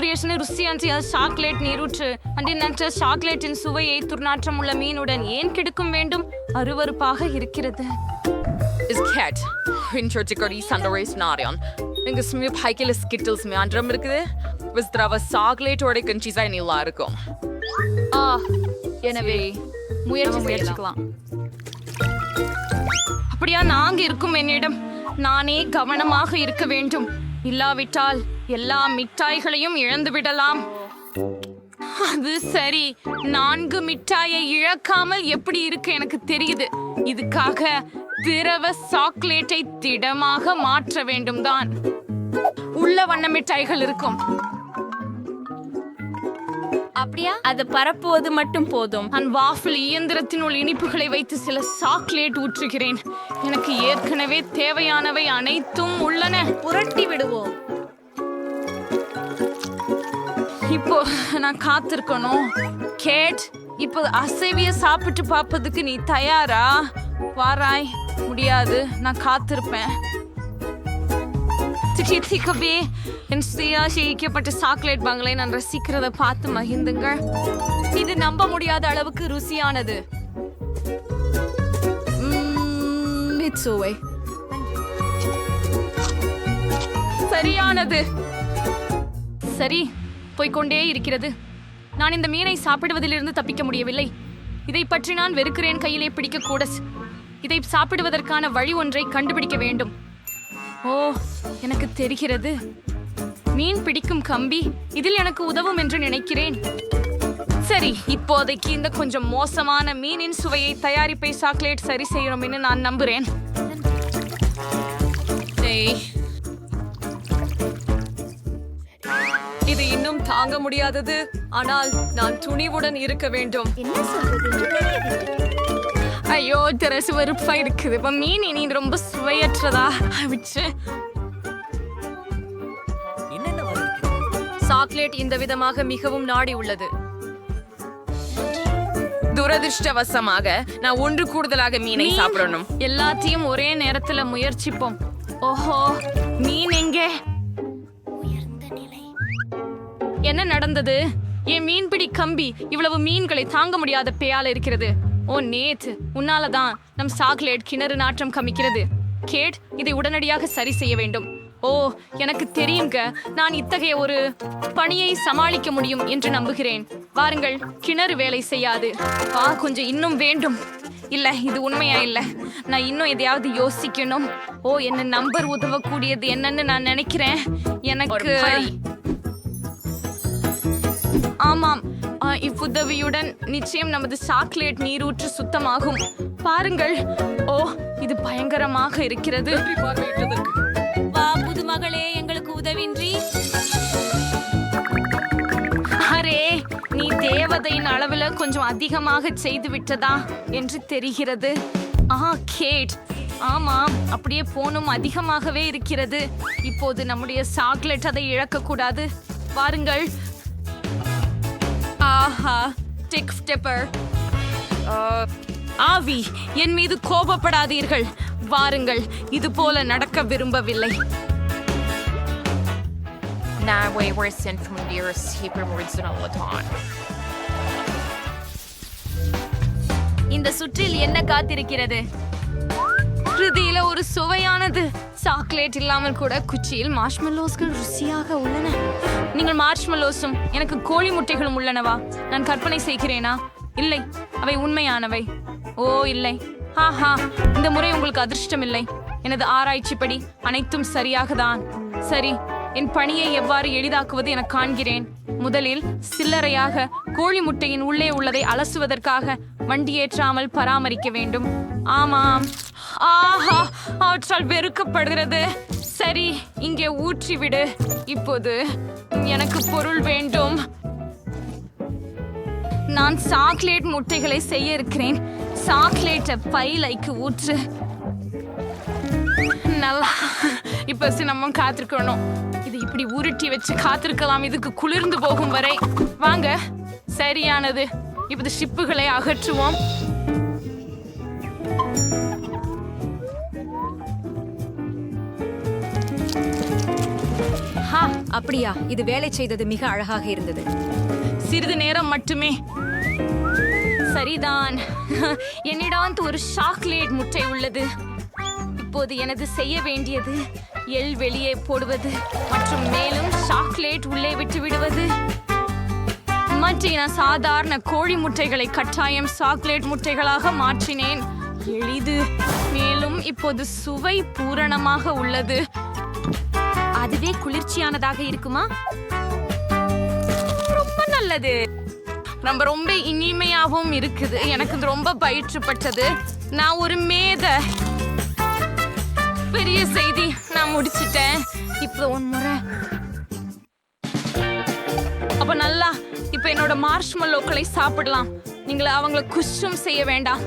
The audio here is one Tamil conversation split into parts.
பிரியர்சனை ருசியாஞ்சிய சாக்லேட் நீரூற்று. அண்டினற்ற சாக்லேட்டின் சுவையை துர்நாற்றம் உள்ள மீனுடன் ஏன் கெடுக்கும் வேண்டும்? அருவருப்பாக இருக்கிறது. Is cat. Introductory Sundays Narion. இங்க ஸ்மியூ பைக்கில் ஸ்கிட்டில்ஸ் மேண்ட்ரம் இருக்குது. விஸ்திரவ சாக்லேட்டோட கன்ச்சீஸா நீலா இருக்கும். ஆ எனவே முயற்சி முயற்சிக்கலாம் அப்படியா நாங்க இருக்கும் என்னிடம் நானே கவனமாக இருக்க வேண்டும். இல்லாவிட்டால் எல்லா மிட்டாய்களையும் இழந்து விடலாம். அது சரி. நான்கு மிட்டாயை இழக்காமல் எப்படி இருக்கு எனக்கு தெரியுது. இதுக்காக திரவ சாக்லேட்டை திடமாக மாற்ற வேண்டும் தான் உள்ள வண்ண மிட்டாய்கள் இருக்கும். அப்படியா? அது பரப்புவது மட்டும் போதும். நான் வாஃபிள் இயந்திரத்தினுள் இனிப்புகளை வைத்து சில சாக்லேட் ஊற்றுகிறேன். எனக்கு ஏற்கனவே தேவையானவை அனைத்தும் உள்ளன. புரட்டி விடுவோம். இப்போ நான் காத்திருக்கணும். கேட் இப்போ அசைவிய சாப்பிட்டு பார்ப்பதுக்கு நீ தயாரா? வாராய் முடியாது. நான் காத்திருப்பேன். திக்கவே என் சுயா சேகிக்கப்பட்ட சாக்லேட் பங்களை நான் ரசிக்கிறத பார்த்து மகிந்துங்கள் இது நம்ப முடியாத அளவுக்கு ருசியானது. சரியானது. சரி. போய்க்கொண்டே இருக்கிறது. நான் இந்த மீனை சாப்பிடுவதிலிருந்து தப்பிக்க முடியவில்லை. இதை பற்றி நான் வெறுக்கிறேன் கையிலே பிடிக்க கூட இதை சாப்பிடுவதற்கான வழி ஒன்றை கண்டுபிடிக்க வேண்டும். ஓ எனக்கு தெரிகிறது. மீன் பிடிக்கும் கம்பி இதில் எனக்கு உதவும் என்று நினைக்கிறேன். சரி இப்போதைக்கு இந்த கொஞ்சம் மோசமான மீனின் சுவையை தயாரிப்பை சாக்லேட் சரி செய்யணும்னு நான் நம்புறேன். தாங்க முடியாதது. ஆனால் நான் துணிவுடன் இருக்க வேண்டும். ஐயோ திரசு வெறுப்பா இருக்குது. இப்ப மீன் இனி ரொம்ப சுவையற்றதா சாக்லேட் இந்த விதமாக மிகவும் நாடி உள்ளது. துரதிர்ஷ்டவசமாக நான் ஒன்று கூடுதலாக மீனை மீன். சாப்பிடணும். எல்லாத்தையும் ஒரே நேரத்துல முயற்சிப்போம். ஓஹோ மீன் எங்கே? என்ன நடந்தது? என் மீன்பிடி கம்பி இவ்வளவு மீன்களை தாங்க முடியாத பேயால இருக்கிறது. ஓ நேத் உன்னாலதான் நம் சாக்லேட் கிணறு நாற்றம் கமிக்கிறது. கேட் இதை உடனடியாக சரி செய்ய வேண்டும். ஓ எனக்கு தெரியுங்க நான் இத்தகைய ஒரு பணியை சமாளிக்க முடியும் என்று நம்புகிறேன். வாருங்கள் கிணறு வேலை செய்யாது. வா கொஞ்சம் இன்னும் வேண்டும். இல்ல இது உண்மையா இல்ல? நான் இன்னும் எதையாவது யோசிக்கணும். ஓ என்ன நம்பர் உதவக்கூடியது என்னன்னு நான் நினைக்கிறேன். எனக்கு ஆமாம். ஆ, இவ்வுதவியுடன் நிச்சயம் நமது சாக்லேட் நீரூற்று சுத்தமாகும். பாருங்கள். ஓ இது பயங்கரமாக இருக்கிறது. வா புதுமகளே எங்களுக்கு உதவின்றி. அரே நீ தேவதையின் அளவுல கொஞ்சம் அதிகமாக செய்து விட்டதா என்று தெரிகிறது. ஆ கேட். ஆமாம் அப்படியே போனும் அதிகமாகவே இருக்கிறது. இப்போது நம்முடைய சாக்லேட் அதை இழக்கக்கூடாது. பாருங்கள் ஆஹா டிக் ஸ்டெப்பர் ஆவி என் மீது கோபப்படாதீர்கள். வாருங்கள் இது போல நடக்க விரும்பவில்லை. Now we were sent from Super Original Laton. இந்த சுற்றில் என்ன காத்திருக்கிறது? ருதியில ஒரு சுவையானது. சாக்லேட் இல்லாமல் கூட குச்சியில் மார்ஷ்மெல்லோஸ்கள் ருசியாக உள்ளன. நீங்கள் மார்ஷ்மெல்லோஸும் எனக்கு கோழி முட்டைகளும் உள்ளனவா? நான் கற்பனை செய்கிறேனா? இல்லை அவை உண்மையானவை. ஓ இல்லை. ஆஹா இந்த முறை உங்களுக்கு அதிர்ஷ்டம் இல்லை எனது ஆராய்ச்சிப்படி அனைத்தும் சரியாக தான் சரி என் பணியை எவ்வாறு எளிதாக்குவது என காண்கிறேன். முதலில் சில்லறையாக கோழி முட்டையின் உள்ளே உள்ளதை அலசுவதற்காக வண்டியேற்றாமல் பராமரிக்க வேண்டும். ஆமாம். ஆஹா அவற்றால் வெறுக்கப்படுகிறது. சரி இங்கே ஊற்றிவிடு. இப்போது எனக்கு பொருள் வேண்டும். நான் சாக்லேட் முட்டைகளை செய்ய இருக்கிறேன். சாக்லேட்டை பைலைக்கு ஊற்று. இப்ப நம்ம காத்திருக்கணும். இது இப்படி உருட்டி வச்சு காத்திருக்கலாம். இதுக்கு குளிர்ந்து போகும் வரை. வாங்க சரியானது. இப்போது ஷிப்புகளை அகற்றுவோம். அப்படியா? இது வேலை செய்தது மிக அழகாக இருந்தது. சிறிது நேரம் மட்டுமே. சரிதான். என்னிடம் ஒரு சாக்லேட் முட்டை உள்ளது. இப்போது எனது செய்ய வேண்டியது எள் வெளியே போடுவது மற்றும் மேலும் சாக்லேட் உள்ளே விட்டு விடுவது. மற்ற நான் சாதாரண கோழி முட்டைகளை கட்டாயம் சாக்லேட் முட்டைகளாக மாற்றினேன். எளிது மேலும் இப்போது சுவை பூரணமாக உள்ளது. அதுவே குளிர்ச்சியானதாக இருக்குமா? ரொம்ப நல்லது. நம்ம ரொம்ப இனிமையாகவும் இருக்குது. எனக்கு ரொம்ப பயிற்றுப்பட்டது. நான் ஒரு மேத. பெரிய செய்தி. நான் முடிச்சிட்டேன். இப்போ ஒன் முறை. அப்ப நல்லா இப்போ என்னோட மார்ஷ்மல்லோக்களை சாப்பிடலாம். நீங்கள அவங்கள குஷும் செய்ய வேண்டாம்.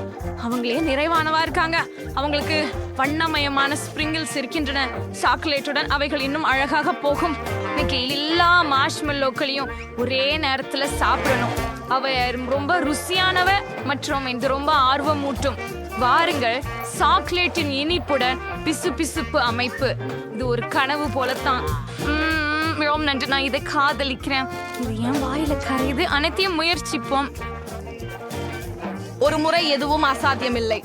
அவங்களே நிறைவானவா இருக்காங்க. அவங்களுக்கு வண்ணமயமான ஸ்பிரிங்கிள்ஸ் இருக்கின்றன. சாக்லேட்டுடன் அவைகள் இன்னும் அழகாக போகும். இன்னைக்கு எல்லா மார்ஷ்மெல்லோக்களையும் ஒரே நேரத்துல சாப்பிடணும். அவை ரொம்ப ருசியானவ மற்றும் இது ரொம்ப ஆர்வமூட்டும். வாருங்கள். சாக்லேட்டின் இனிப்புடன் பிசுபிசுப்பு அமைப்பு. இது ஒரு கனவு போலத்தான். மிகவும் நன்றி. நான் இதை காதலிக்கிறேன். இது என் வாயில கரையுது. அனைத்தையும் முயற்சிப்போம். ஒரு முறை எதுவும் அசாத்தியமில்லை.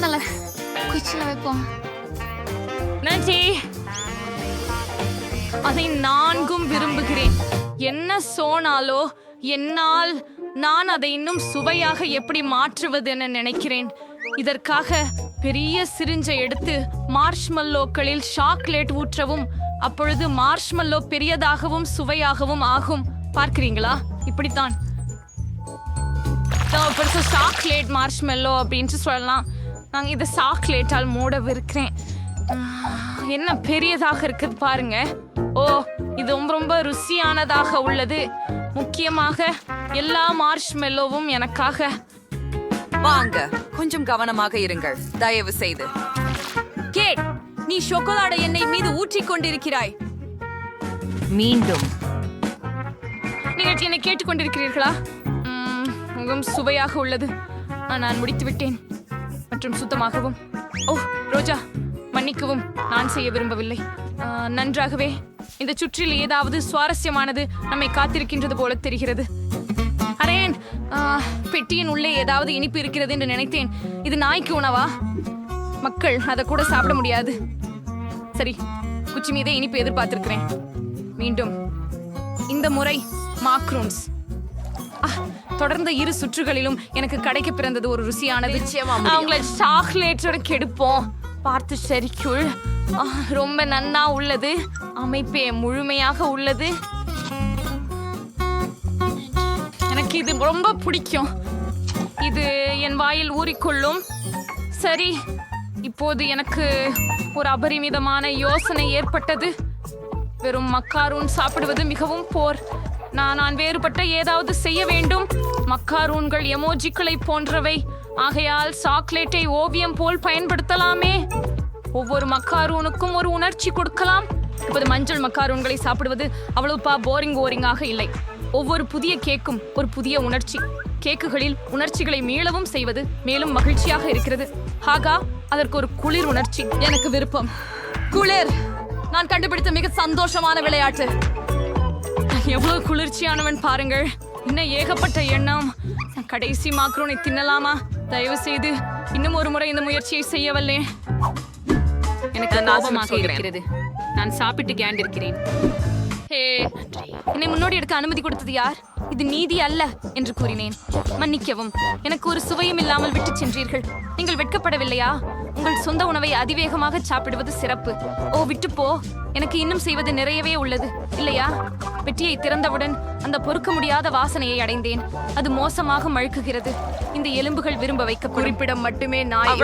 நல்ல வைப்போம். நன்றி. அதை நான்கும் விரும்புகிறேன். என்ன சோனாலோ என்னால் நான் அதை இன்னும் சுவையாக எப்படி மாற்றுவது என நினைக்கிறேன். இதற்காக பெரிய சிரிஞ்சை எடுத்து மார்ஷ்மல்லோக்களில் சாக்லேட் ஊற்றவும் அப்பொழுது மார்ஷ்மல்லோ பெரியதாகவும் சுவையாகவும் ஆகும். பார்க்கிறீங்களா? இப்படித்தான். சாக்லேட் மார்ஷ்மெல்லோ அப்படின்ட்டு சொல்லலாம். நாங்கள் இதை சாக்லேட்டால் மூடவிருக்கிறேன். ஆஹ், என்ன பெரியதாக இருக்குது பாருங்க. ஓ இது ரொம்ப ரொம்ப ருசியானதாக உள்ளது. முக்கியமாக எல்லா மார்ஷ்மெல்லோவும் எனக்காக. வாங்க கொஞ்சம் கவனமாக இருங்கள். தயவு செய்து. கேட் நீ சொக்கோலாட எண்ணெய் மீது ஊற்றிக் கொண்டிருக்கிறாய். மீண்டும். நீங்கள் என்னை கேட்டுக்கொண்டிருக்கிறீர்களா மிகவும் சுவையாக உள்ளது. நான் முடித்து விட்டேன் மற்றும் சுத்தமாகவும். ஓ ரோஜா மன்னிக்கவும். நான் செய்ய விரும்பவில்லை. நன்றாகவே. இந்த சுற்றில் ஏதாவது சுவாரஸ்யமானது நம்மை காத்திருக்கின்றது போல தெரிகிறது. அரேன் பெட்டியின் உள்ளே ஏதாவது இனிப்பு இருக்கிறது என்று நினைத்தேன். இது நாய்க்கு உணவா? மக்கள் அதை கூட சாப்பிட முடியாது. சரி குச்சி மீதே இனிப்பு எதிர்பார்த்திருக்கிறேன். மீண்டும் இந்த முறை மாக்ரூன்ஸ். தொடர்ந்த இரு சுற்றுகளிலும் எனக்கு கிடைக்க பிறந்தது ஒரு ருசியானது. அவங்கள சாக்லேட்டோட கெடுப்போம். பார்த்து சரிக்குள். ரொம்ப நன்னா உள்ளது. அமைப்பே முழுமையாக உள்ளது. எனக்கு இது ரொம்ப பிடிக்கும். இது என் வாயில் ஊறிக்கொள்ளும். சரி இப்போது எனக்கு ஒரு அபரிமிதமான யோசனை ஏற்பட்டது. வெறும் மக்காரூன் சாப்பிடுவது மிகவும் போர். நான் நான் வேறுபட்ட ஏதாவது செய்ய வேண்டும். மக்காரூன்கள் எமோஜிக்களை போன்றவை. ஆகையால் சாக்லேட்டை ஓவியம் போல் பயன்படுத்தலாமே. ஒவ்வொரு மக்காரூனுக்கும் ஒரு உணர்ச்சி கொடுக்கலாம். இப்போது மஞ்சள் மக்காரூன்களை சாப்பிடுவது அவ்வளவுப்பா போரிங் போரிங்காக இல்லை. ஒவ்வொரு புதிய கேக்கும் ஒரு புதிய உணர்ச்சி. கேக்குகளில் உணர்ச்சிகளை மீளவும் செய்வது மேலும் மகிழ்ச்சியாக இருக்கிறது. ஹாகா அதற்கு ஒரு குளிர் உணர்ச்சி. எனக்கு விருப்பம். குளிர்! நான் கண்டுபிடித்த மிக சந்தோஷமான விளையாட்டு. எவ்வளவு குளிர்ச்சியானவன் பாருங்கள். இன்னும் ஏகப்பட்ட எண்ணம். கடைசி மாக்ரோனை தின்னலாமா? தயவு செய்து இன்னும் ஒரு முறை இந்த முயற்சியை செய்யவல்லே. எனக்கு சொல்கிறேன். இருக்கிறது. நான் சாப்பிட்டு கேண்டிருக்கிறேன் ஹே என்னை முன்னோடி எடுக்க அனுமதி கொடுத்தது யார்? இது நீதி அல்ல என்று கூறினேன். மன்னிக்கவும் எனக்கு ஒரு சுவையும் இல்லாமல் விட்டு சென்றீர்கள். நீங்கள் வெட்கப்படவில்லையா? உங்கள் சொந்த உணவை அதிவேகமாக சாப்பிடுவது சிறப்பு. ஓ விட்டு போ. எனக்கு இன்னும் செய்வது நிறையவே உள்ளது. இல்லையா? பெட்டியை திறந்தவுடன் அந்த பொறுக்க முடியாத வாசனையை அடைந்தேன். அது மோசமாக மழுக்குகிறது. இந்த எலும்புகள் விரும்ப வைக்க குறிப்பிடம் மட்டுமே of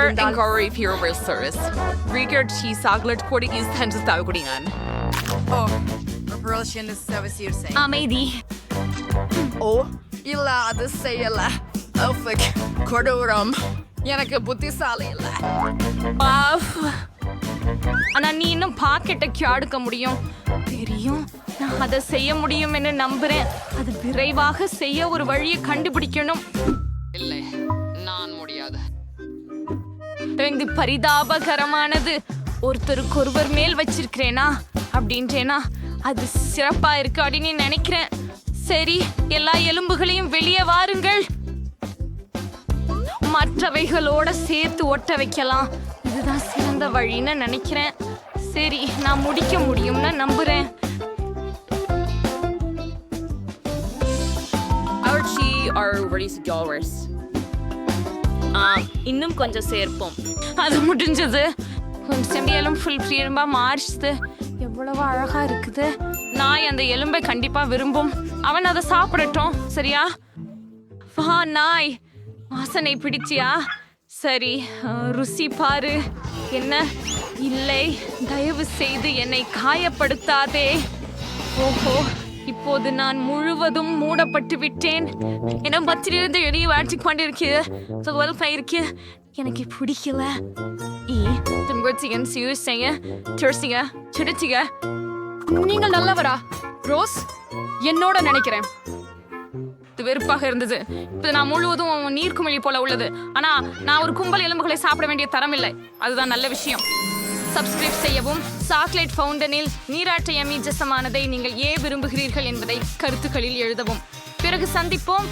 thousands. அமைதி. ஓ இல்ல அது செய்யல அஃபிக், கொடூரம். எனக்கு புத்திசாலி இல்ல. ஆனா நீ இன்னும் பாக்கெட்டை கியாடுக்க முடியும். தெரியும். நான் அதை செய்ய முடியும் என்று நம்புறேன். அது விரைவாக செய்ய ஒரு வழியை கண்டுபிடிக்கணும். இல்லை நான் முடியாது. இது பரிதாபகரமானது. ஒருத்தருக்கு ஒருவர் மேல் வச்சிருக்கிறேனா? அப்படின்றேனா? அது சிறப்பா இருக்கு அப்படின்னு நினைக்கிறேன். சரி எல்லா எலும்புகளையும் வெளியே வாருங்கள். மற்றவைகளோட சேர்த்து ஒட்ட வைக்கலாம். இதுதான் சிறந்த வழின்னு நினைக்கிறேன். சரி நான் முடிக்க முடியும்னு நம்புறேன். இன்னும் கொஞ்சம் சேர்ப்போம். அது முடிஞ்சது. கொஞ்சம் எலும்பு ஃபுல் ஃப்ரீயம்பா மாறிச்சுது. எவ்வளவு அழகா இருக்குது. நாய் அந்த எலும்பை கண்டிப்பா விரும்பும். அவன் அதை சாப்பிடட்டும் சரியா? வா நாய். வாசனை பிடிச்சியா? சரி ருசி பாரு. என்ன? இல்லை தயவு செய்து என்னை காயப்படுத்தாதே. ஓஹோ இப்போது நான் முழுவதும் மூடப்பட்டு விட்டேன். என பத்திரிலிருந்து வெளியே வாட்டி கொண்டிருக்கு. இருக்கு. எனக்கு பிடிக்கல. ஈ துன்புறுத்தியன் சியூ செய்ய திருசிங்க சுடுச்சிங்க நீங்கள் நல்லவரா ரோஸ்? என்னோட நினைக்கிறேன். இது வெறுப்பாக இருந்தது. இப்போ நான் முழுவதும் நீர்க்குமிழி போல உள்ளது. ஆனா நான் ஒரு கும்பல் எலும்புகளை சாப்பிட வேண்டிய தரம் இல்லை அதுதான் நல்ல விஷயம். சப்ஸ்கிரைப் செய்யவும் சாக்லேட் ஃபவுண்டனில் நீராட்ட எம்மி ஜசமானதை நீங்கள் ஏன் விரும்புகிறீர்கள் என்பதை கருத்துக்களில் எழுதவும். பிறகு சந்திப்போம்.